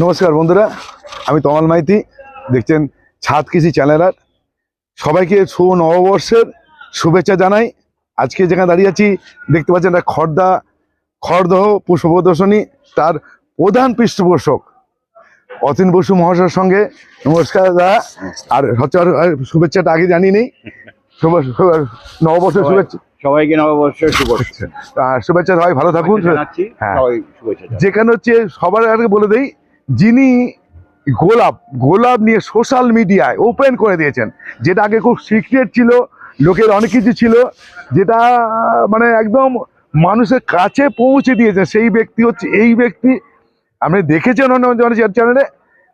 নমস্কার বন্ধুরা আমি তমাল মাইতি। দেখছেন ছাদ কৃষি চ্যানেলার সবাইকে শুভ নববর্ষের শুভেচ্ছা জানাই। আজকে যেখানে দাঁড়িয়ে আছি দেখতে পাচ্ছেন একটা খর্দা খড়দহ পুষ্প প্রদর্শনী তার প্রধান পৃষ্ঠপোষক অতীন বসু মহাশয়ের সঙ্গে। নমস্কার দাদা। আর হচ্ছে শুভেচ্ছাটা আগে জানি নেই। নববর্ষের শুভেচ্ছা। সবাইকে নববর্ষের শুভেচ্ছা। আর শুভেচ্ছা সবাই ভালো থাকুন। হ্যাঁ। যেখানে হচ্ছে সবার আগে বলে দেই যিনি গোলাপ গোলাপ নিয়ে সোশ্যাল মিডিয়ায় ওপেন করে দিয়েছেন যেটা আগে খুব সিক্রেট ছিল লোকের অনেক কিছু ছিল যেটা মানে একদম মানুষের কাছে পৌঁছে দিয়েছে সেই ব্যক্তি হচ্ছে এই ব্যক্তি আপনি দেখেছেন অন্য চ্যানেলে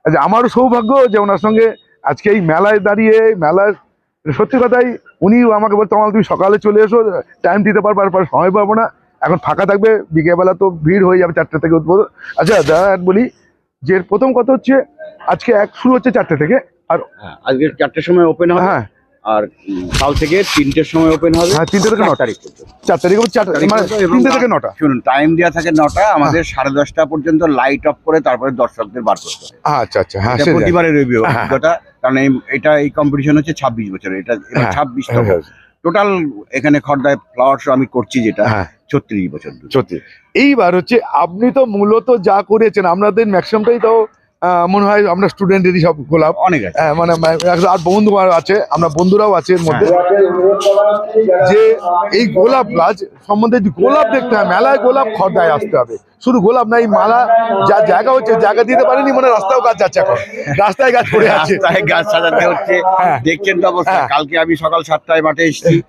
আচ্ছা, আমারও সৌভাগ্য যে ওনার সঙ্গে আজকে এই মেলায় দাঁড়িয়ে মেলার সত্যি কথাই উনি আমাকে বলতো আমার তুমি সকালে চলে এসো টাইম দিতে পারব আর সময় পাবো না এখন ফাঁকা থাকবে বিকেলবেলা তো ভিড় হয়ে যাবে চারটে থেকে উদ্বোধন আচ্ছা দাদা বলি যে প্রথম কথা হচ্ছে আজকে এক শুরু হচ্ছে চারটে থেকে আর হ্যাঁ, আজকে চারটের সময় ওপেন হবে হ্যাঁ। আর কাল থেকে তিনটের সময় ওপেন হবে হ্যাঁ, তিনটে থেকে নটা। তারিখ চার তারিখ মানে তিনটে থেকে নটা। শুনুন টাইম দেওয়া থাকে নটা আমাদের সাড়ে দশটা পর্যন্ত লাইট অফ করে তারপরে দর্শকদের বার করতে হবে। আচ্ছা আচ্ছা হ্যাঁ প্রতিবারের হ্যাঁ। অভিজ্ঞতা কারণ এটা এই কম্পিটিশন হচ্ছে ছাব্বিশ বছর এটা হ্যাঁ, ছাব্বিশ হ্যাঁ, হ্যাঁ, টোটাল এখানে খর্দায় ফ্লাওয়ার শো আমি করছি যেটা হ্যাঁ। ছত্রিশ বছর ছত্রিশ। এইবার হচ্ছে আপনি তো মূলত যা করেছেন আপনাদের ম্যাক্সিমামটাই তো মনে হয় আমরা স্টুডেন্টেরই সব গোলাপ। অনেক আছে। হ্যাঁ, মানে মা- আর বন্ধু আছে আমরা বন্ধুরাও আছে এর মধ্যে। যে এই গোলাপ গাছ সম্বন্ধে গোলাপ দেখতে হয় মেলায় গোলাপ খর্দায় আসতে হবে। শুধু গোলাপ না এই মালা যা জায়গা হচ্ছে জায়গা দিতে পারেনি মানে রাস্তাও গাছ যাচ্ছে এখন। রাস্তায় গাছ পড়ে আছে। গাছ সাজাতে হচ্ছে। হ্যাঁ। দেখছেন তো অবস্থা। হ্যাঁ। কালকে আমি সকাল সাতটায় মাঠে এসেছি।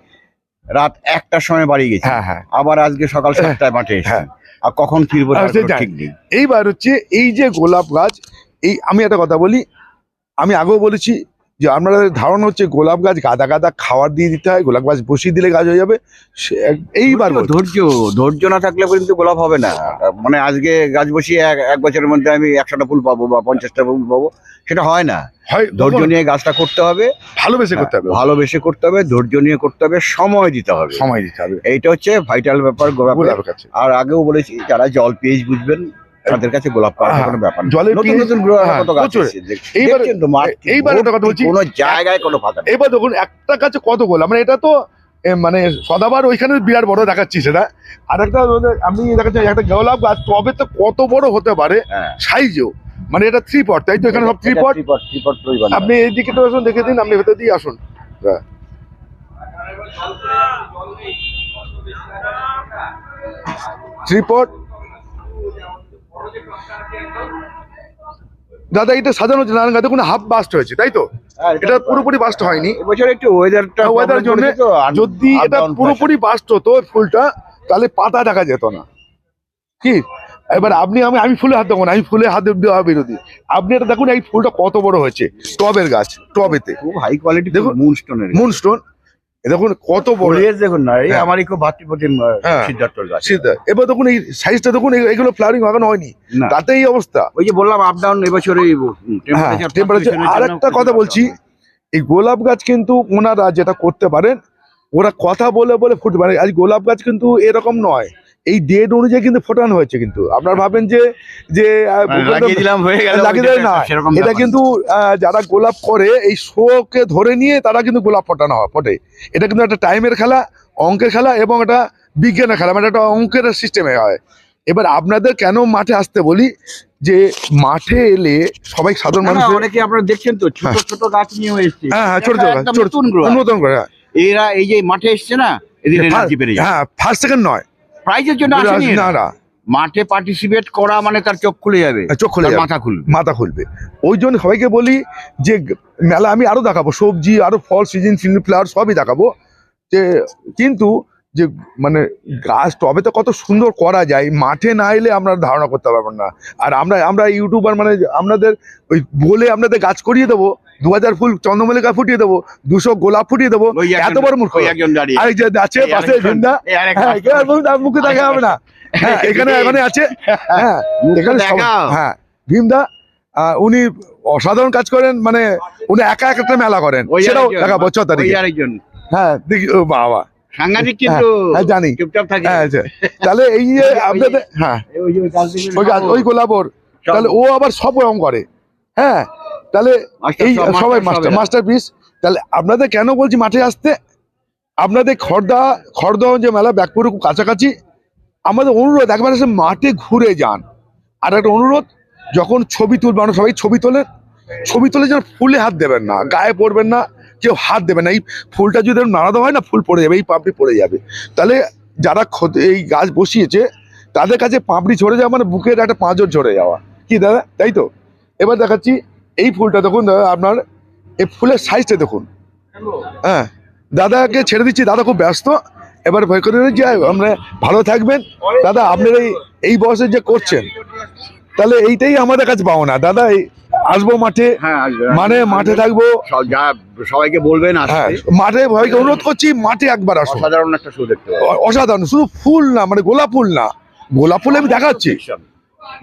রাত একটার সময় বাড়ি গেছি। হ্যাঁ হ্যাঁ। আবার আজকে সকাল সাতটায় মাঠে এসেছি। হ্যাঁ। আর কখন ফিরবো। ঠিক নেই এইবার হচ্ছে এই যে গোলাপ গাছ এই আমি একটা কথা বলি আমি আগেও বলেছি যে আপনাদের ধারণা হচ্ছে গোলাপ গাছ গাদা গাদা খাবার দিয়ে দিতে হয় গোলাপ গাছ বসিয়ে দিলে গাছ হয়ে যাবে। এইবার ধৈর্য ধৈর্য না থাকলে কিন্তু গোলাপ হবে না। মানে আজকে গাছ বসিয়ে এক বছরের মধ্যে আমি একশোটা ফুল পাবো বা পঞ্চাশটা ফুল পাবো সেটা হয় না। হয় ধৈর্য নিয়ে গাছটা করতে হবে। ভালোবেসে করতে হবে। ভালোবেসে করতে হবে ধৈর্য নিয়ে করতে হবে সময় দিতে হবে। সময় দিতে হবে। এইটা হচ্ছে ভাইটাল ব্যাপার কাছে। আর আগেও বলেছি যারা জল পেয়েজ বুঝবেন তাদের কাছে গোলাপ পাওয়ার হ্যাঁ, কোনো ব্যাপার জলের নতুন নতুন হ্যাঁ, কত গাছ এইবার- একটা কথা বলছি। কোনো জায়গায় কোনো ফাঁকা এবার দেখুন একটা গাছে কত গোলাপ? মানে এটা তো মানে সদাবার ওইখানে বিরাট বড় দেখাচ্ছি সেটা। আর একটা আপনি দেখাচ্ছেন একটা গোলাপ গাছ তবে তো কত বড় হতে পারে হ্যাঁ। সাইজও। মানে এটা থ্রি পট তাই তো? এখানে সব থ্রি পট। আপনি এইদিকে তো আসুন দেখে দিন আপনি ভেতর দিয়ে আসুন। ত্রিপট দাদা এটা সাজানো হচ্ছে নারায়ণ গাছে কোনো হাফ বাস্ট হয়েছে তাই তো? হ্যাঁ, এটা পুরোপুরি বাস্ট হয়নি। এবছর একটু ওয়েদারটা ওয়েদার জন্য যদি এটা পুরোপুরি বাস্ট হতো ফুলটা তাহলে পাতা দেখা যেত না। কি? এবার আপনি আমি আমি ফুলে হাত দেবো না আমি ফুলে হাত দেওয়া বিরোধী। আপনি এটা দেখুন এই ফুলটা কত বড় হয়েছে। টবের গাছ টবেতে। খুব হাই কোয়ালিটি দেখুন, দেখুন মুনস্টোনের মুনস্টোন দেখুন কত বড় দেখুন না এই হ্যাঁ। আমারই খুব ভাতৃপ্রতিম হ্যাঁ। সিদ্ধার্থর গাছ এবার দেখুন এই সাইজটা দেখুন এগুলো ফ্লাওয়ারিং লাগানো হয়নি। তাতে এই অবস্থা। ওই যে বললাম আপ ডাউন এবছর এই টেম্পারেচার টেম্পারেচার আর একটা কথা বলছি এই গোলাপ গাছ কিন্তু ওনারা যেটা করতে পারেন ওরা কথা বলে বলে ফুটবে আজ গোলাপ গাছ কিন্তু এরকম নয়। এই ডেট অনুযায়ী কিন্তু ফোটানো হয়েছে কিন্তু। আপনারা ভাবেন যে যে আহ, লাগিয়ে দিলাম হয়ে গেল লাগিয়ে দেয় না। সেরকম এটা কিন্তু যারা গোলাপ করে এই শোকে ধরে নিয়ে তারা কিন্তু গোলাপ ফোটানো হয় ফোটে এটা কিন্তু একটা টাইমের খেলা অঙ্কের খেলা এবং এটা বিজ্ঞানের খেলা মানে একটা অঙ্কের সিস্টেমে হয়। এবার আপনাদের কেন মাঠে আসতে বলি যে মাঠে এলে সবাই সাধারণ না, মানুষ অনেকে আপনারা দেখছেন তো ছোট ছোট গাছ নিয়ে এসছে। হ্যাঁ হ্যাঁ ছোট ছোট নতুন করে হ্যাঁ। এরা এই যে মাঠে এসছে না এদের এনার্জি বেড়ে যায় হ্যাঁ ফার্স্ট সেকেন্ড নয়। প্রাইজের জন্য আসেনি না না। মাঠে পার্টিসিপেট করা মানে তার চোখ খুলে যাবে চোখ খুলে। মাথা খুলবে। মাথা খুলবে। ওই জন্য সবাইকে বলি যে মেলা আমি আরও দেখাবো সবজি আরও ফল সিজন ফ্লাওয়ার সবই দেখাবো। যে কিন্তু যে মানে গাছ টবে তো কত সুন্দর করা যায় মাঠে না এলে আমরা ধারণা করতে পারব না। আর আমরা আমরা ইউটিউবার মানে আপনাদের ওই বলে আপনাদের গাছ করিয়ে দেবো দু হাজার ফুল চন্দ্রমল্লিকা ফুটিয়ে দেবো দুশো গোলাপ ফুটিয়ে দেবো। এত বড় মূর্খ। আছে পাশে ভিন্দা হ্যাঁ মুখে দেখা হবে না। হ্যাঁ এখানে এখানে আছে। হ্যাঁ এখানে হ্যাঁ ভীমদা উনি অসাধারণ কাজ করেন মানে উনি একা এক একটা মেলা করেন। সেটাও দেখাবো ছ তারিখে। হ্যাঁ দেখি ও বাবা। সাংঘাতিক কিন্তু হ্যাঁ, জানি। চুপচাপ থাকে। হ্যাঁ আচ্ছা। তাহলে এই যে আপনাদের হ্যাঁ। ওই গোলাপর। তাহলে ও আবার সব রকম করে। হ্যাঁ তাহলে এই সবাই মাস্টার মাস্টার পিস তাহলে আপনাদের কেন বলছি মাঠে আসতে? আপনাদের খড়দা খড়দহ যে মেলা ব্যাকপুর খুব কাছাকাছি। আমাদের অনুরোধ একবার এসে মাঠে ঘুরে যান। আর একটা অনুরোধ যখন ছবি তুলবে আমরা সবাই ছবি তোলেন ছবি তুলে যেন ফুলে হাত দেবেন না গায়ে পড়বেন না কেউ হাত দেবেন না। এই ফুলটা যদি এরকম নাড়াতে হয় না ফুল পড়ে যাবে এই পাপড়ি পড়ে যাবে। তাহলে যারা এই গাছ বসিয়েছে তাদের কাছে পাপড়ি ঝরে যাওয়া মানে বুকের একটা পাঁজর ঝরে যাওয়া। কি দাদা? তাই তো? এবার দেখাচ্ছি এই ফুলটা দেখুন দাদা আপনার এই ফুলের সাইজটা দেখুন। হ্যাঁ দাদাকে ছেড়ে দিচ্ছি দাদা খুব ব্যস্ত। এবার ভয় করে যে আমরা ভালো থাকবেন। দাদা আপনার এই এই বয়সে যে করছেন তাহলে এইটাই আমাদের কাছে পাও না দাদা আসব মাঠে হ্যাঁ মানে মাঠে থাকব। যা সবাইকে বলবেন হ্যাঁ মাঠে ভয়কে অনুরোধ করছি মাঠে একবার আসো অসাধারণ একটা শো দেখতে অসাধারণ শুধু ফুল না মানে গোলাপ ফুল না। গোলাপ ফুল আমি দেখাচ্ছি।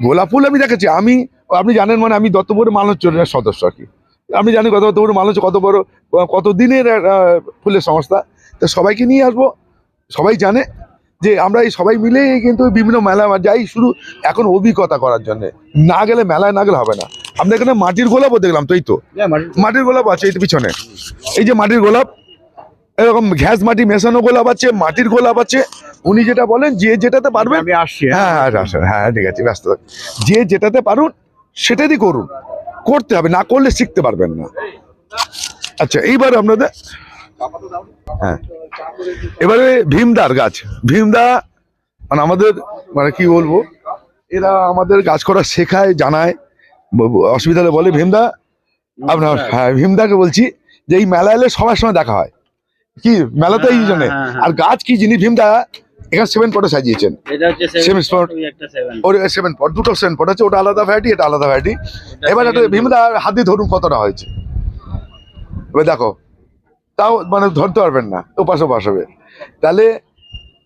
গোলাপ ফুল আমি দেখাচ্ছি। আমি আপনি জানেন মানে আমি যত বড় দত্তপুর মালঞ্চলের সদস্য আর কি। আপনি জানেন কত দত্তপুর মালঞ্চ কত বড় কত দিনের ফুলের সংস্থা। তো সবাইকে নিয়ে আসব। সবাই জানে যে আমরা এই সবাই মিলে কিন্তু বিভিন্ন মেলা যাই শুধু এখন অভিজ্ঞতা করার জন্য। না গেলে মেলায় না গেলে হবে না। আমরা এখানে মাটির গোলাপও দেখলাম তো এই তো। হ্যাঁ, মাটির গোলাপ। আছে এই তো পিছনে। এই যে মাটির গোলাপ এরকম ঘ্যাস মাটি মেশানো গোলাপ আছে মাটির গোলাপ আছে। উনি যেটা বলেন যে যেটাতে পারবেন আসছি হ্যাঁ। হ্যাঁ হ্যাঁ ঠিক আছে ব্যস্ত। যে যেটাতে পারুন সেটাই করুন। করতে হবে না করলে শিখতে পারবেন না। আচ্ছা এইবার আপনাদের হ্যাঁ। এবারে ভীমদার গাছ। ভীমদা মানে আমাদের মানে কি বলব এরা আমাদের গাছ করা শেখায় জানায় অসুবিধা হলে বলে ভীমদা আপনার হ্যাঁ ভীমদাকে বলছি যে এই মেলা এলে সবার সময় দেখা হয়। কি? মেলাতে এই জন্য। হ্যাঁ, হ্যাঁ। আর গাছ কি জিনিস? ভীমদা এখানে সেভেন পটে সাজিয়েছেন। এটা সেভেন ওর সেভেন পট দুটো সেভেন পট আছে ওটা আলাদা ভ্যারাইটি এটা আলাদা ভ্যারাইটি এবার একটা ভীমদা হাত দিয়ে ধরুন কতটা হয়েছে। এবার দেখো তাও মানে ধরতে পারবেন না ওপাশ ওপাশ হবে। তাহলে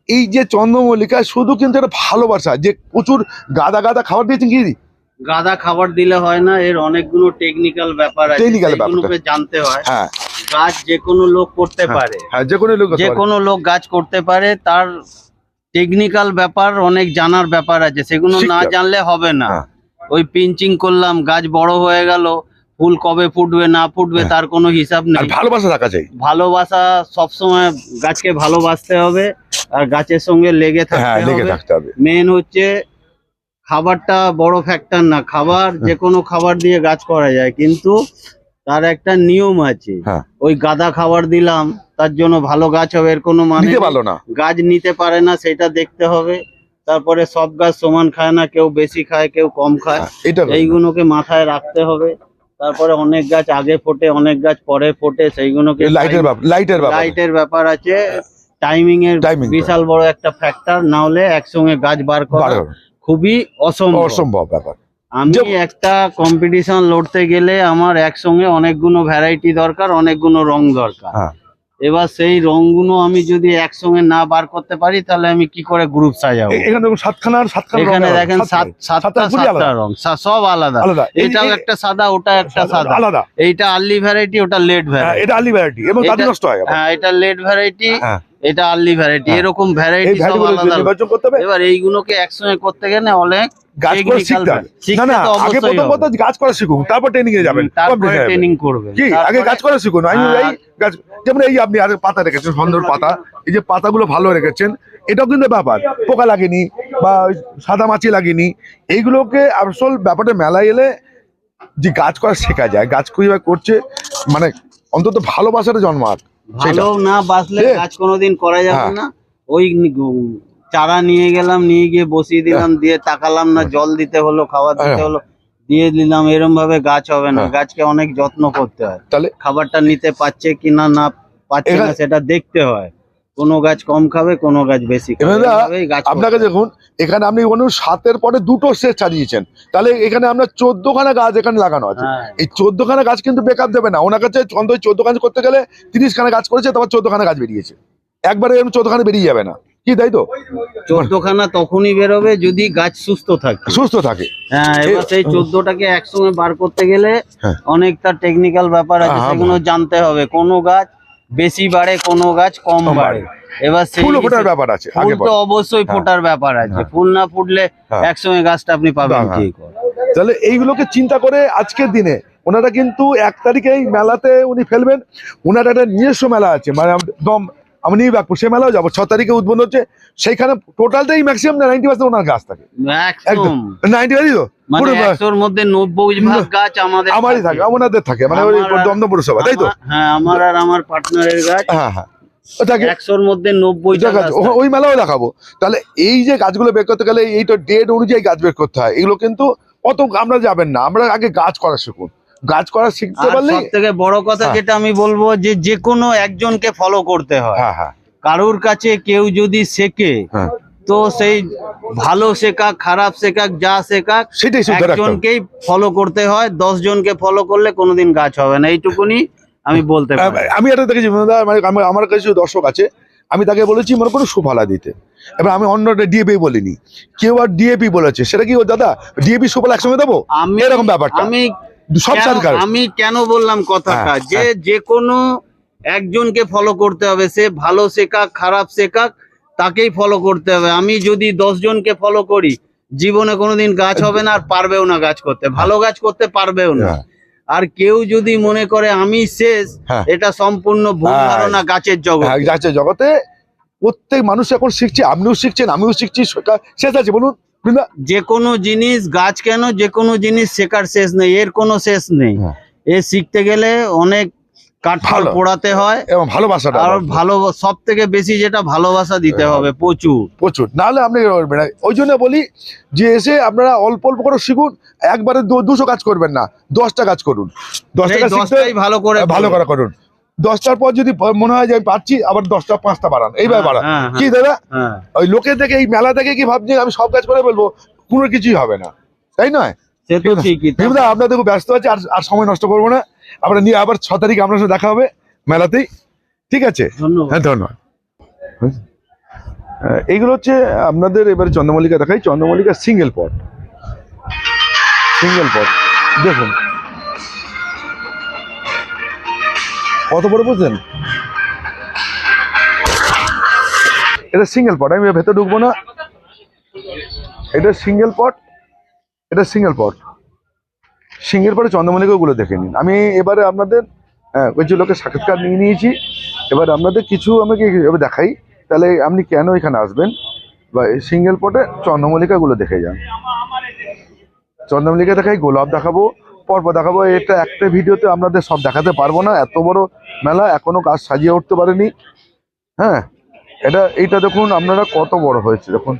এই যে চন্দ্রমল্লিকা শুধু কিন্তু একটা ভালোবাসা যে প্রচুর গাদা গাদা খাবার দিয়েছেন কি গাদা খাবার দিলে হয় না এর অনেকগুলো টেকনিক্যাল ব্যাপার আছে Technical সেগুলোকে জানতে হয়। হ্যাঁ। গাছ যে কোনো লোক করতে হ্যাঁ, পারে। হ্যাঁ যে কোনো লোক যে কোনো লোক গাছ করতে পারে তার টেকনিক্যাল ব্যাপার অনেক জানার ব্যাপার আছে। সেগুলো না জানলে হবে না। হ্যাঁ। ওই পিঞ্চিং করলাম গাছ বড় হয়ে গেল ফুল কবে ফুটবে না ফুটবে হ্যাঁ। তার কোনো হিসাব নেই। ভালোবাসা থাকা চাই। ভালোবাসা সবসময় গাছকে ভালোবাসতে হবে আর গাছের সঙ্গে লেগে থাকতে হবে। মেন হচ্ছে খাবারটা বড় ফ্যাক্টর না। খাবার যে কোনো খাবার দিয়ে গাছ করা যায় কিন্তু তার একটা নিয়ম আছে। হ্যাঁ। ওই গাদা খাবার দিলাম তার জন্য ভালো গাছ হবে এর কোনো মানে ভালো না। গাছ নিতে পারে না সেটা দেখতে হবে। তারপরে সব গাছ সমান খায় না কেউ বেশি খায় কেউ কম খায়। হ্যাঁ, এইগুলোকে মাথায় রাখতে হবে। তারপরে অনেক গাছ আগে ফোটে অনেক গাছ পরে ফোটে সেইগুলোকে লাইটের লাইটের লাইটের ব্যাপার। আছে। টাইমিং এর বিশাল বড় একটা ফ্যাক্টর না হলে একসঙ্গে গাছ বার করা। খুবই অসম্ভব। অসম্ভব ব্যাপার। আমি একটা কম্পিটিশন লড়তে গেলে আমার একসঙ্গে অনেকগুলো ভ্যারাইটি দরকার অনেকগুলো রং দরকার। হ্যাঁ। এবার সেই রংগুলো আমি যদি একসঙ্গে না বার করতে পারি তাহলে আমি কি করে গ্রুপ সাজাবো? এখানে দেখুন সাতখানা আর সাতখানা এখানে দেখেন সাত সাতটা সাতটা। রং সব আলাদা। এটাও একটা সাদা ওটা একটা সাদা। আলাদা এইটা আর্লি ভ্যারাইটি ওটা লেট ভ্যারাইটি এটা আলি ভ্যারাইটি এবং তাদের নষ্ট হয় হ্যাঁ এটা লেট ভ্যারাইটি। এটা আর্লি ভ্যারাইটি। এরকম ভ্যারাইটি সব আলাদা। নির্বাচন করতে হবে এবার এইগুলোকে একসঙ্গে করতে গেলে অনেক গাছ করে শিখতে না না আগে প্রথম কথা গাছ করা শিখুন তারপর ট্রেনিং এ যাবেন তারপরে। ট্রেনিং করবে কি আগে গাছ করা শিখুন আমি হ্যাঁ। এই গাছ যেমন এই আপনি আর পাতা রেখেছেন সুন্দর পাতা এই যে পাতাগুলো ভালো রেখেছেন এটাও কিন্তু ব্যাপার পোকা লাগেনি বা সাদা মাছি লাগেনি এইগুলোকে আসল ব্যাপারটা মেলায় এলে যে গাছ করা শেখা যায় গাছ কীভাবে করছে মানে অন্তত ভালোবাসাটা জন্মাক ভালো না বাসলে কাজ গাছ কোনোদিন করা যাবে হ্যাঁ। না। ওই চারা নিয়ে গেলাম নিয়ে গিয়ে বসিয়ে দিলাম দিয়ে তাকালাম না জল দিতে হলো খাবার দিতে হ্যাঁ। হলো দিয়ে দিলাম এরম ভাবে গাছ হবে না। হ্যাঁ। গাছকে অনেক যত্ন করতে হয়। তাহলে খাবারটা নিতে পারছে কিনা না পাচ্ছে না সেটা দেখতে হয়। কোনো গাছ কম খাবে কোনো গাছ বেশি আপনাকে দেখুন এখানে আপনি কোনো সাতের পরে দুটো সেট সাজিয়েছেন তাহলে এখানে আপনার চোদ্দখানা গাছ এখানে লাগানো আছে। হ্যাঁ। এই চোদ্দখানা গাছ কিন্তু বেকআপ দেবে না। ওনার কাছে অন্তত চোদ্দ গাছ করতে গেলে তিরিশ খানা গাছ করেছে তারপর চোদ্দখানা গাছ বেরিয়েছে। একবারে এরকম চোদ্দখানা বেরিয়ে যাবে না। কি তাই তো? চোদ্দখানা তখনই বেরোবে যদি গাছ সুস্থ থাকে। সুস্থ থাকে। হ্যাঁ এবার সেই চোদ্দটাকে একসঙ্গে বার করতে গেলে হ্যাঁ। অনেক তার টেকনিক্যাল ব্যাপার আছে হ্যাঁ, সেগুলো জানতে হবে। কোনো গাছ বেশি বাড়ে কোনো গাছ কম বাড়ে। এবার ফুল ফোটার ব্যাপার আছে ফুল তো অবশ্যই হ্যাঁ। ফোটার ব্যাপার আছে। হ্যাঁ। ফুল না ফুটলে একসময় একসঙ্গে গাছটা আপনি পাবেন হ্যাঁ, কি তাহলে এইগুলোকে চিন্তা করে আজকের দিনে ওনারা কিন্তু এক তারিখেই মেলাতে উনি ফেলবেন। ওনার একটা নিজস্ব মেলা আছে মানে একদম আমি ব্যাগপুর সেই মেলাও যাব ছ তারিখে উদ্বোধন হচ্ছে সেইখানে টোটালটাই ম্যাক্সিমাম নাইনটি পার্সেন্ট ওনার গাছ থাকে। একদম। নাইনটি পার্সেন্ট তো। মানে আমারই থাকে। আমাদের থাকে মানে দমদম পৌরসভা তাই তো? আমার- হ্যাঁ আমার আর আমার পার্টনারের গাছ হ্যাঁ হ্যাঁ। একশোর মধ্যে নব্বই ওই মেলাও দেখাবো। তাহলে এই যে গাছগুলো বের করতে গেলে এই তো ডেট অনুযায়ী গাছ বের করতে হয়। এগুলো কিন্তু অত আমরা যাবেন না আমরা আগে গাছ করা শিখুন। গাছ করা শিখতে পারলে থেকে বড় কথা হ্যাঁ। যেটা আমি বলব যে যে কোনো একজনকে ফলো করতে হয়। হ্যাঁ হ্যাঁ। কারুর কাছে কেউ যদি শেখে তো সেই ভালো শেখাক খারাপ শেখাক যা শেখাক একজনকেই ফলো করতে হয় দশ জনকে ফলো করলে কোনোদিন গাছ হবে না। এইটুকুনি আমি বলতে আমি এটা দেখেছি মানে আমার- কাছে দর্শক আছে। আমি তাকে বলেছি মনে করো সুফলা দিতে। এবার আমি অন্য ডিএপি বলিনি। কেউ আর ডিএপি বলেছে। সেটা কি ও দাদা? ডিএপি সুফলা একসঙ্গে দেবো? আমি এরকম ব্যাপারটা। আমি সব সরকার আমি কেন বললাম কথাটা হ্যাঁ, যে যে কোনো একজনকে ফলো করতে হবে সে ভালো শেখাক খারাপ শেখাক তাকেই ফলো করতে হবে আমি যদি দশ জনকে ফলো করি জীবনে কোনোদিন গাছ হবে না আর পারবেও না গাছ করতে ভালো গাছ করতে পারবেও না হ্যাঁ। আর কেউ যদি মনে করে আমি শেষ হ্যাঁ। এটা সম্পূর্ণ ভুল হ্যাঁ। ধারণা গাছের জগৎ গাছের জগতে প্রত্যেক মানুষ এখন শিখছে আপনিও শিখছেন আমিও শিখছি শেখা- শেষ আছে বলুন? যে কোনো জিনিস গাছ কেন যে কোনো জিনিস শেখার শেষ নেই এর কোনো শেষ নেই। হ্যাঁ। এ শিখতে গেলে অনেক কাঠফল। পোড়াতে হয় এবং ভালোবাসাটা আর ভালো সব থেকে বেশি যেটা ভালোবাসা দিতে হবে প্রচুর। প্রচুর। নাহলে আপনি ওই জন্য বলি যে এসে আপনারা অল্প অল্প করে শিখুন একবারে দুশো কাজ করবেন না দশটা কাজ করুন। দশটা কাজ ভালো করে ভালো করে করুন। দশটার পর যদি মনে হয় যে আমি পাচ্ছি আবার দশটা পাঁচটা বাড়ান। এইভাবে হ্যাঁ, বাড়ান। হ্যাঁ, কি দাদা? হ্যাঁ। ওই লোকে থেকে এই মেলা থেকে কি ভাবছি আমি সব কাজ করে বলব কোনো কিছুই হবে না। তাই নয়? আপনাদের ব্যস্ত আছে আর আর সময় নষ্ট করব না। আমরা নিয়ে আবার ছ তারিখ আপনার সাথে দেখা হবে মেলাতেই। ঠিক আছে? হ্যাঁ ধন্যবাদ। এইগুলো হচ্ছে আপনাদের এবারে চন্দ্রমল্লিকা দেখাই। চন্দ্রমল্লিকা সিঙ্গেল পট সিঙ্গেল পট দেখুন কত বড় বুঝলেন? এটা সিঙ্গেল পট আমি ভেতরে ঢুকবো না। এটা সিঙ্গেল পট এটা সিঙ্গেল পট সিঙ্গেল পটে চন্দ্রমল্লিকাগুলো দেখে নিন। আমি এবারে আপনাদের হ্যাঁ কিছু লোকের সাক্ষাৎকার নিয়ে নিয়েছি। এবার আপনাদের কিছু আমাকে এবার দেখাই। তাহলে আপনি কেন এখানে আসবেন? বা সিঙ্গেল পটে চন্দ্রমল্লিকাগুলো দেখে যান। চন্দ্রমল্লিকা দেখাই, গোলাপ দেখাবো। পরপর দেখাবো। এটা একটা ভিডিওতে আপনাদের সব দেখাতে পারব না। এত বড় মেলা, এখনও কাজ সাজিয়ে উঠতে পারেনি। হ্যাঁ এটা, এইটা দেখুন, আপনারা কত বড় হয়েছে, দেখুন।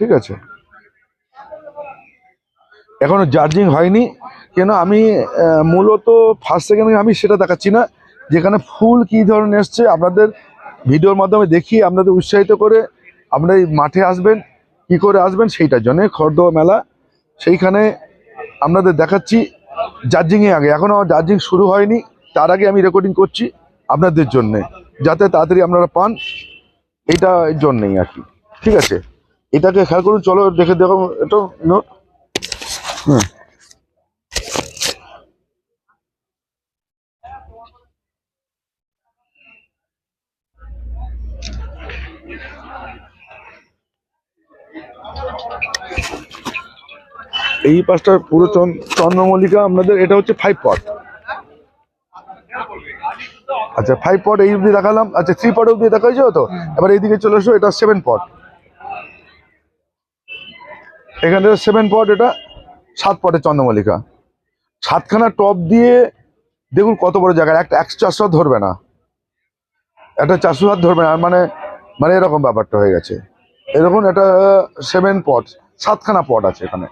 ঠিক আছে। এখনও চার্জিং হয়নি। কেন, আমি মূলত ফার্স্ট সেকেন্ড আমি সেটা দেখাচ্ছি না। যেখানে ফুল কি ধরনের এসছে, আপনাদের ভিডিওর মাধ্যমে দেখিয়ে আপনাদের উৎসাহিত করে আপনারা মাঠে আসবেন, কি করে আসবেন, সেইটার জন্য খর্দ মেলা। সেইখানে আপনাদের দেখাচ্ছি জার্জিংয়ে আগে। এখনও জার্জিং শুরু হয়নি। তার আগে আমি রেকর্ডিং করছি আপনাদের জন্যে, যাতে তাড়াতাড়ি আপনারা পান। এটা জন্যেই আর কি। ঠিক আছে? এটাকে খেয়াল করুন। চলো দেখে দেখো। এটা নোট হুম। এই পাঁচটা পুরো চন- চন্দ্রমল্লিকা আপনাদের, এটা হচ্ছে ফাইভ পট আচ্ছা ফাইভ পট এই অবধি দেখালাম। আচ্ছা থ্রি পট অবধি দেখা তো? এবার এইদিকে চলে এসো এটা সেভেন পট এখানে সেভেন পট এটা সাত পটের চন্দ্রমল্লিকা। সাতখানা টপ দিয়ে, দেখুন কত বড় জায়গা একটা একশো চারশো হাত ধরবে না। একটা চারশো হাত ধরবে না মানে মানে এরকম ব্যাপারটা হয়ে গেছে। এরকম এটা সেভেন পট সাতখানা পট আছে এখানে।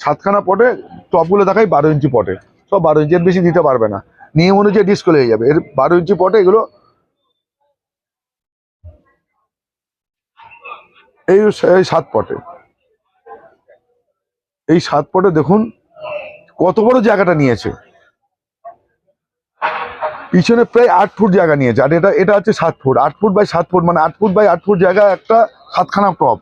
সাতখানা পটে টপগুলো দেখাই বারো ইঞ্চি পটে। সব বারো ইঞ্চি বেশি দিতে পারবে না। নিয়ম অনুযায়ী ডিসপ্লে হয়ে যাবে। এর বারো ইঞ্চি পটে এগুলো এই এই সাত পটে। এই সাত পটে দেখুন কত বড় জায়গাটা নিয়েছে। পিছনে প্রায় আট ফুট জায়গা নিয়েছে। আর এটা এটা হচ্ছে সাত ফুট। আট ফুট বাই সাত ফুট মানে আট ফুট বাই আট ফুট জায়গা একটা সাতখানা টপ।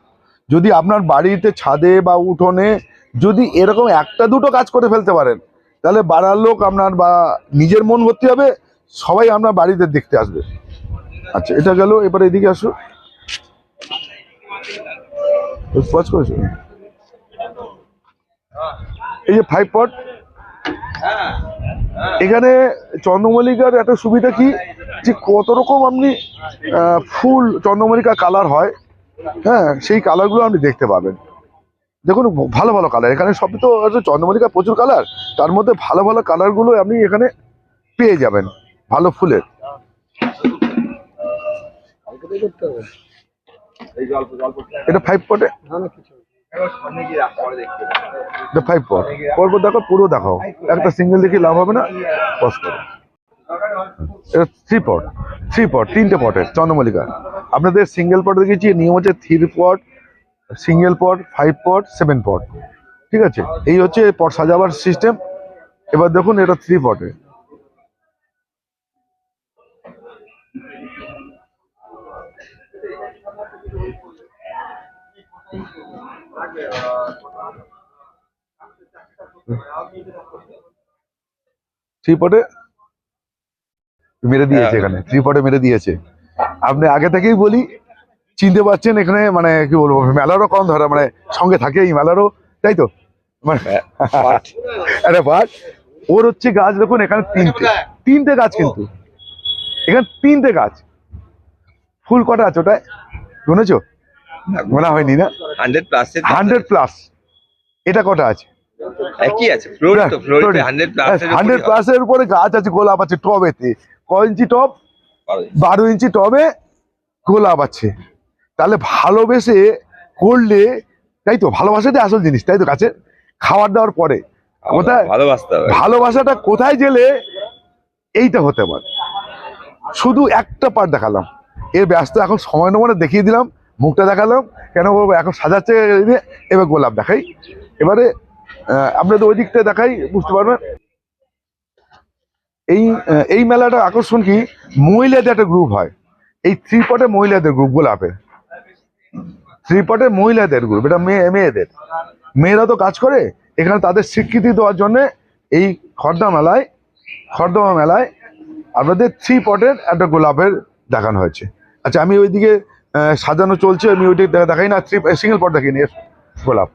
যদি আপনার বাড়িতে ছাদে বা উঠোনে যদি এরকম একটা দুটো কাজ করে ফেলতে পারেন, তাহলে বাড়ার লোক আপনার বা নিজের মন ভর্তি হবে, সবাই আপনার বাড়িতে দেখতে আসবে। আচ্ছা এটা গেল, এবার এদিকে আসো। করেছ? এই যে ফাইভ পট এখানে চন্দ্রমল্লিকার একটা সুবিধা কি? যে কত রকম আপনি ফুল চন্দ্রমল্লিকা কালার হয় হ্যাঁ সেই কালারগুলো আপনি দেখতে পাবেন। দেখুন, ভালো ভালো কালার এখানে সবই তো চন্দ্রমল্লিকা প্রচুর কালার তার মধ্যে ভালো ভালো কালারগুলো আপনি এখানে পেয়ে যাবেন, ভালো ফুলের। এটা ফাইভ পটে ফাইভ পট পরপর দেখো, পুরো দেখাও। একটা সিঙ্গেল দেখে লাভ হবে না? এটা থ্রি পট থ্রি পট তিনটে পটের চন্দ্রমল্লিকা। আপনাদের সিঙ্গেল পট দেখেছি নিয়ম হচ্ছে three pot single pot five pot seven pot ঠিক আছে? এই হচ্ছে পট সাজাবার সিস্টেম এবার দেখুন এটা থ্রি পটে থ্রি পটে মেরে দিয়েছে এখানে। থ্রি পটে মেরে দিয়েছে। আপনি আগে থেকেই বলি চিনতে পারছেন এখানে মানে কি বলব মেলারও কম ধরা মানে সঙ্গে থাকে এই মেলারও তাই তো? মানে একটা পাট। ওর হচ্ছে গাছ দেখুন এখানে তিনটে তিনটে গাছ কিন্তু। এখানে তিনটে গাছ। ফুল কটা আছে ওটায়? গুনেছো গোনা হয়নি না? Hundred plus hundred plus. এটা কটা আছে? একই আছে? ফ্লোর হান্ড্রেড হান্ড্রেড প্লাসের উপরে গাছ আছে গোলাপ আছে টবেতে। ক ইঞ্চি টব? বারো ইঞ্চি টবে গোলাপ আছে। তাহলে ভালোবেসে করলে তাই তো? ভালোবাসাটাই আসল জিনিস তাই তো? গাছে খাবার দাওয়ার পরে। কোথায়? ভালোবাসতে হবে। ভালোবাসাটা কোথায় গেলে এইটা হতে পারে। শুধু একটা পার্ট দেখালাম। এর ব্যস্ত এখন সময় নমনে দেখিয়ে দিলাম মুখটা দেখালাম। কেন বলব? এখন সাজাচ্ছে এবার গোলাপ দেখাই। এবারে আপনাদের ওই দিকটা দেখাই বুঝতে পারবেন? এই এই মেলাটা আকর্ষণ কি? মহিলাদের একটা গ্রুপ হয়। এই থ্রি পটে মহিলাদের গ্রুপ গোলাপে থ্রি মহিলাদের গ্রুপ এটা মেয়ে, মেয়েদের। মেয়েরা তো কাজ করে, এখানে তাদের স্বীকৃতি দেওয়ার জন্য এই খর্দা মেলায় খর্দমা মেলায় আপনাদের থ্রি পটের একটা গোলাপের দেখানো হয়েছে। আচ্ছা আমি ওইদিকে সাজানো চলছে, আমি দেখা- দেখাই না থ্রি সিঙ্গেল পট দেখিনি গোলাপ।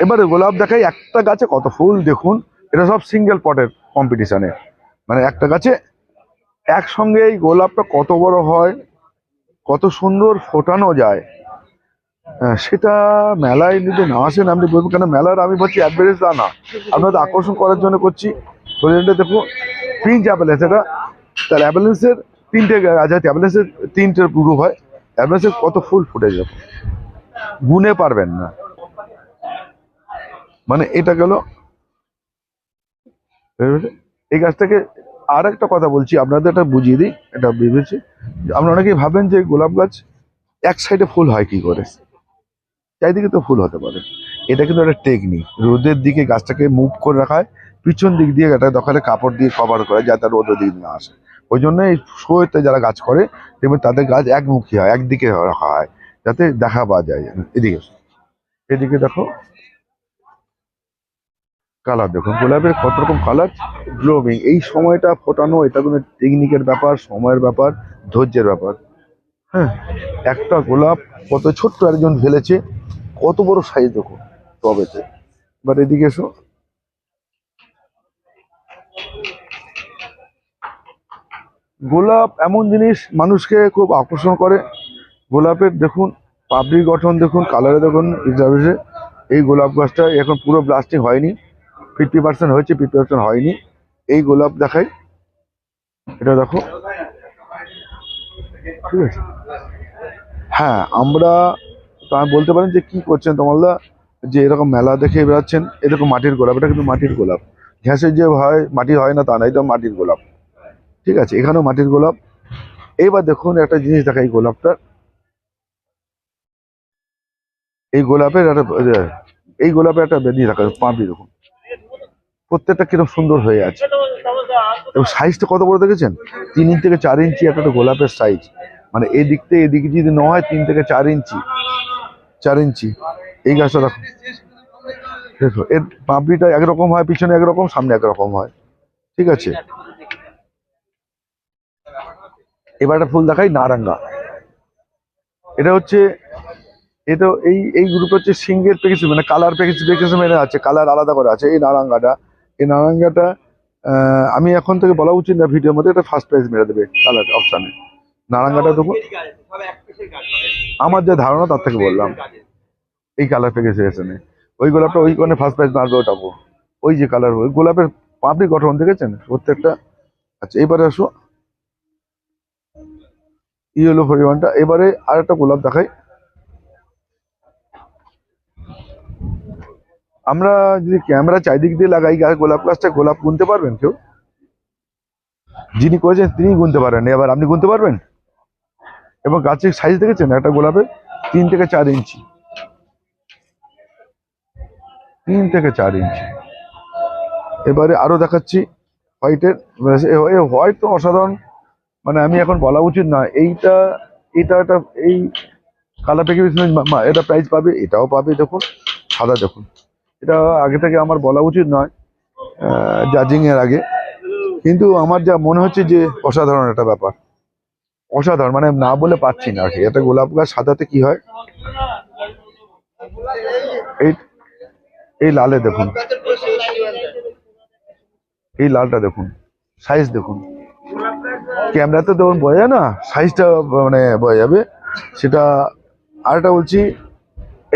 এবারে গোলাপ দেখাই, একটা গাছে কত ফুল দেখুন, এটা সব সিঙ্গেল পটের কম্পিটিশনে মানে একটা গাছে একসঙ্গে এই গোলাপটা কত বড় হয় কত সুন্দর ফোটানো যায় আহ, সেটা মেলায় যদি না আসেন আপনি বলবেন কেন মেলার আমি বলছি অ্যাডভার্টাইজ তা না। আপনাদের আকর্ষণ করার জন্য করছি। শরীরটা দেখুন পিঞ্চ অ্যাপেলেন্স এটা তার অ্যাপেলেন্সের তিনটে গাছ আছে অ্যাপেলেন্সের তিনটে গ্রুপ হয়। অ্যাপেলেন্সের কত ফুল ফুটে যাবে গুনে পারবেন না। মানে এটা গেল এই গাছটাকে আর একটা কথা বলছি আপনাদের এটা বুঝিয়ে দিই, এটা ভেবেছি। আপনারা অনেকেই ভাবেন যে গোলাপ গাছ এক সাইডে ফুল হয় কি করে? চারিদিকে তো ফুল হতে পারে। এটা কিন্তু একটা টেকনিক রোদের দিকে গাছটাকে মুভ করে রাখা হয়, পিছন দিক দিয়ে এটা দখলে কাপড় দিয়ে কভার করে যাতে রোদের দিক না আসে। ওই জন্য এই শোতে যারা গাছ করে দেখবেন তাদের গাছ একমুখী হয়, একদিকে রাখা হয়, যাতে দেখা পাওয়া যায়। এদিকে এদিকে দেখো। কালার দেখুন, গোলাপের কত রকম কালার? গ্লোবিং, এই সময়টা ফোটানো, এটা কোনো টেকনিকের ব্যাপার, সময়ের ব্যাপার, ধৈর্যের ব্যাপার। হ্যাঁ একটা গোলাপ কত ছোট্ট একজন ফেলেছে, কত বড় সাইজ দেখো টবেতে। এবার এদিকে এসো। গোলাপ এমন জিনিস মানুষকে খুব আকর্ষণ করে। গোলাপের দেখুন পাপড়ি গঠন দেখুন কালারে দেখুন, এই গোলাপ গাছটা এখন পুরো ব্লাস্টিং হয়নি। ফিফটি পার্সেন্ট হয়েছে ফিফটি পার্সেন্ট হয়নি। এই গোলাপ দেখাই। এটা দেখো। ঠিক আছে? হ্যাঁ আমরা বলতে পারেন যে কি করছেন তোমালদা যে এরকম মেলা দেখে বেড়াচ্ছেন, এরকম মাটির গোলাপ, এটা কিন্তু মাটির গোলাপ। ঘ্যাসের যে হয় মাটির হয় না তা না, এটা মাটির গোলাপ। ঠিক আছে? এখানেও মাটির গোলাপ। এইবার দেখুন একটা জিনিস দেখা এই গোলাপটার এই গোলাপের একটা, এই গোলাপের একটা বেরিয়ে রাখা পাঁপড়ি দেখুন। প্রত্যেকটা কীরকম সুন্দর হয়ে আছে। এবং সাইজটা কত বড় দেখেছেন? তিন ইঞ্চি থেকে চার ইঞ্চি একটা গোলাপের সাইজ মানে এই দিক থেকে এদিকে যদি না হয় তিন থেকে চার ইঞ্চি চার ইঞ্চি এই গাছটা দেখো। দেখো, এর পাপড়িটা একরকম হয়, পিছনে একরকম, সামনে একরকম হয়। ঠিক আছে? এবার একটা ফুল দেখাই, নারাঙ্গা। এটা হচ্ছে, এটা এই এই গ্রুপ হচ্ছে সিঙ্গের প্যাকেজ মানে কালার প্যাকেজ প্যাকেজ মেনে আছে কালার আলাদা করে আছে। এই নারাঙ্গাটা এই নারাঙ্গাটা আমি এখন থেকে বলা উচিত না ভিডিওর মধ্যে, এটা ফার্স্ট প্রাইজ মেরে দেবে কালার অপশানে নারাঙ্গাটা দেখুন আমার যে ধারণা, তার থেকে বললাম। এই কালার প্যাকেজ এখানে ওই গোলাপটা ওই কোণে ফার্স্ট প্রাইজ মারবে ওটাবো ওই যে কালার ওই গোলাপের পাপড়ি গঠন দেখেছেন? প্রত্যেকটা। আচ্ছা এবারে আসো। ইয়েলো পরিমাণটা। এবারে আর একটা গোলাপ দেখাই। আমরা যদি ক্যামেরা চারিদিক দিয়ে লাগাই গোলাপ গাছটা গোলাপ গুনতে পারবেন কেউ? যিনি করেছেন তিনি গুনতে পারেন। এবার আপনি গুনতে পারবেন? এবং গাছের সাইজ দেখেছেন? একটা গোলাপের তিন থেকে চার ইঞ্চি। তিন থেকে চার ইঞ্চি। এবারে আরও দেখাচ্ছি হোয়াইটের হোয়াইট তো অসাধারণ। মানে আমি এখন বলা উচিত না। এইটা এটা একটা, এই কালার প্যাকেজ এটা প্রাইস পাবে, এটাও পাবে, দেখুন, সাদা দেখুন। এটা আগে থেকে আমার বলা উচিত নয় জাজিং এর আগে। কিন্তু আমার যা মনে হচ্ছে যে অসাধারণ একটা ব্যাপার। অসাধারণ মানে না বলে পাচ্ছি না আর কি। একটা গোলাপ গাছ সাদাতে কি হয়? এই এই লালে দেখুন। এই লালটা দেখুন। সাইজ দেখুন। ক্যামেরাতে দেখুন বোঝা যায় না, সাইজটা মানে বোঝা যাবে। সেটা আরেকটা বলছি,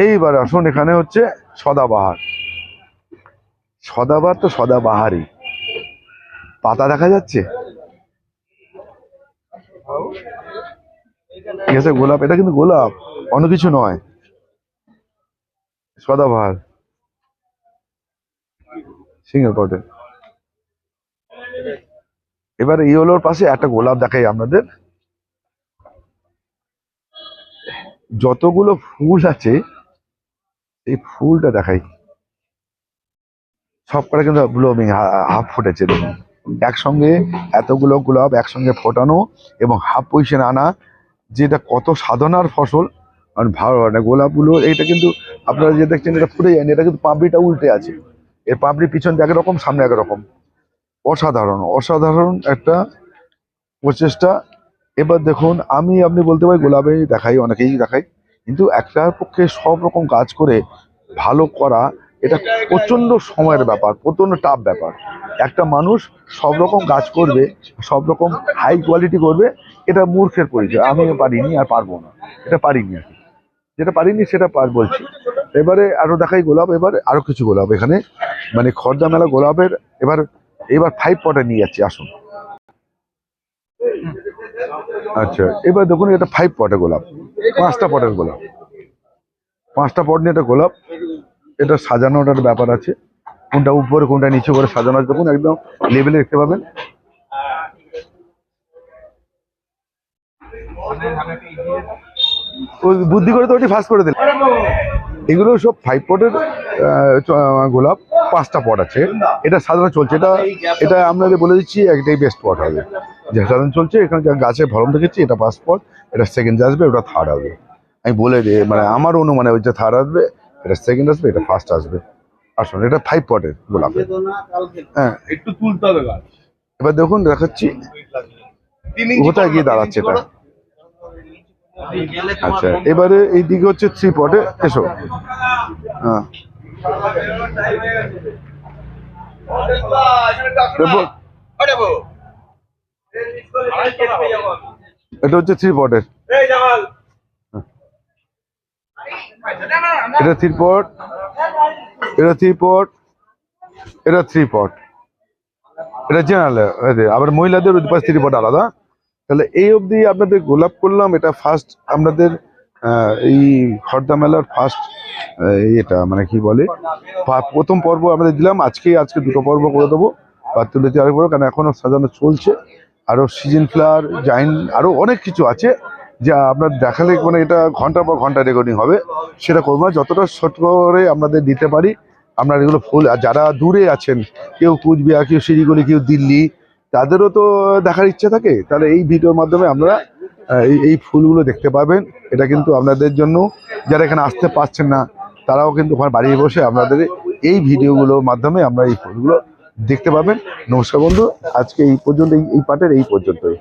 এইবার আসুন, এখানে হচ্ছে সদাবাহার। সদাবাহার তো সদাবাহারই পাতা দেখা যাচ্ছে? ঠিক আছে, গোলাপ, এটা কিন্তু গোলাপ, অন্য কিছু নয়। সদাবাহার। সিঙ্গেল পটের এবার ইয়েলোর পাশে একটা গোলাপ দেখাই আপনাদের। যতগুলো ফুল আছে, এই ফুলটা দেখাই। সব কটা কিন্তু ব্লোমিং হাফ ফুটেছে দেখুন। একসঙ্গে এতগুলো গোলাপ একসঙ্গে ফোটানো এবং হাফ পজিশন আনা, যেটা কত সাধনার ফসল। মানে ভালো মানে গোলাপগুলো এটা কিন্তু আপনারা যে দেখছেন এটা ফুটে যায়নি, এটা কিন্তু পাপড়িটা উল্টে আছে। এর পাপড়ির পিছন দিয়ে একরকম, সামনে একরকম। অসাধারণ অসাধারণ একটা প্রচেষ্টা। এবার দেখুন, আমি, আপনি বলতে পারি গোলাপে দেখাই, অনেকেই দেখাই। কিন্তু একটার পক্ষে সব রকম কাজ করে ভালো করা এটা প্রচণ্ড সময়ের ব্যাপার প্রচণ্ড টাফ ব্যাপার। একটা মানুষ সব রকম কাজ করবে সব রকম হাই কোয়ালিটি করবে এটা মূর্খের পরিচয়। আমি পারিনি আর পারব না। এটা পারিনি আর যেটা পারিনি সেটা পার বলছি। এবারে আরও দেখাই গোলাপ এবার আরও কিছু গোলাপ এখানে। মানে খর্দা মেলা গোলাপের এবার এবার ফাইভ পটে নিয়ে যাচ্ছি আসুন। আচ্ছা এবার দেখুন এটা ফাইভ পটে গোলাপ। পাঁচটা পটের গোলাপ। পাঁচটা পট নিয়ে এটা গোলাপ। এটা সাজানোর একটা ব্যাপার আছে। কোনটা উপরে, কোনটা নিচে করে সাজানো আছে, দেখুন, একদম লেভেলে দেখতে পাবেন। বুদ্ধি করে তো ওটি ফার্স্ট করে দিলেন এগুলো সব ফাইভ পটের গোলাপ, পাঁচটা পট আছে। এটা সাধারণ চলছে। এটা এটা আপনাদের বলে দিচ্ছি, একটাই বেস্ট পট হবে। যে সাধারণ চলছে, এখানে যা গাছের ভরম দেখেছি, এটা ফার্স্ট পট এটা সেকেন্ড আসবে, ওটা থার্ড আসবে আমি বলে মানে আমার অনুমানে ওই যে থার্ড আসবে এটা সেকেন্ড আসবে এটা ফার্স্ট আসবে। আসুন এটা ফাইভ পটের গোলাপ। হ্যাঁ। একটু তুলতে হবে গাছ। এবার দেখুন দেখাচ্ছি। কোথায় গিয়ে দাঁড়াচ্ছে এটা? আচ্ছা এবারে এই দিকে হচ্ছে থ্রি পটে এসো। হ্যাঁ। দেখো, এটা হচ্ছে থ্রি পটের এটা থ্রি পট এটা থ্রি পট এটা থ্রি পট এটা জেনারেল আবার মহিলাদের ওই পাশে থ্রি পট আলাদা। তাহলে এই অবধি আপনাদের গোলাপ করলাম, এটা ফার্স্ট আপনাদের এই খর্দা মেলার ফার্স্ট এটা মানে কি বলে প্রথম পর্ব আমাদের দিলাম। আজকে আজকে দুটো পর্ব করে দেবো। বা তুলে তৈরি করব কারণ এখনও সাজানো চলছে। আরও সিজন ফ্লাওয়ার জাইন আরও অনেক কিছু আছে। যা আপনার দেখালে মানে এটা ঘণ্টা পর ঘণ্টা রেকর্ডিং হবে, সেটা করব না। যতটা ছোট করে আপনাদের দিতে পারি আমরা এগুলো ফুল আর যারা দূরে আছেন, কেউ কুচবিহার, কেউ শিলিগুড়ি, কেউ দিল্লি, তাদেরও তো দেখার ইচ্ছে থাকে। তাহলে এই ভিডিওর মাধ্যমে আমরা এই ফুলগুলো দেখতে পাবেন। এটা কিন্তু আপনাদের জন্য, যারা এখানে আসতে পারছেন না, তারাও কিন্তু ওখানে বাড়ি বসে আপনাদের এই ভিডিওগুলোর মাধ্যমে আমরা এই ফুলগুলো দেখতে পাবেন। নমস্কার বন্ধু, আজকে এই পর্যন্ত, এই- এই পার্টের এই পর্যন্তই।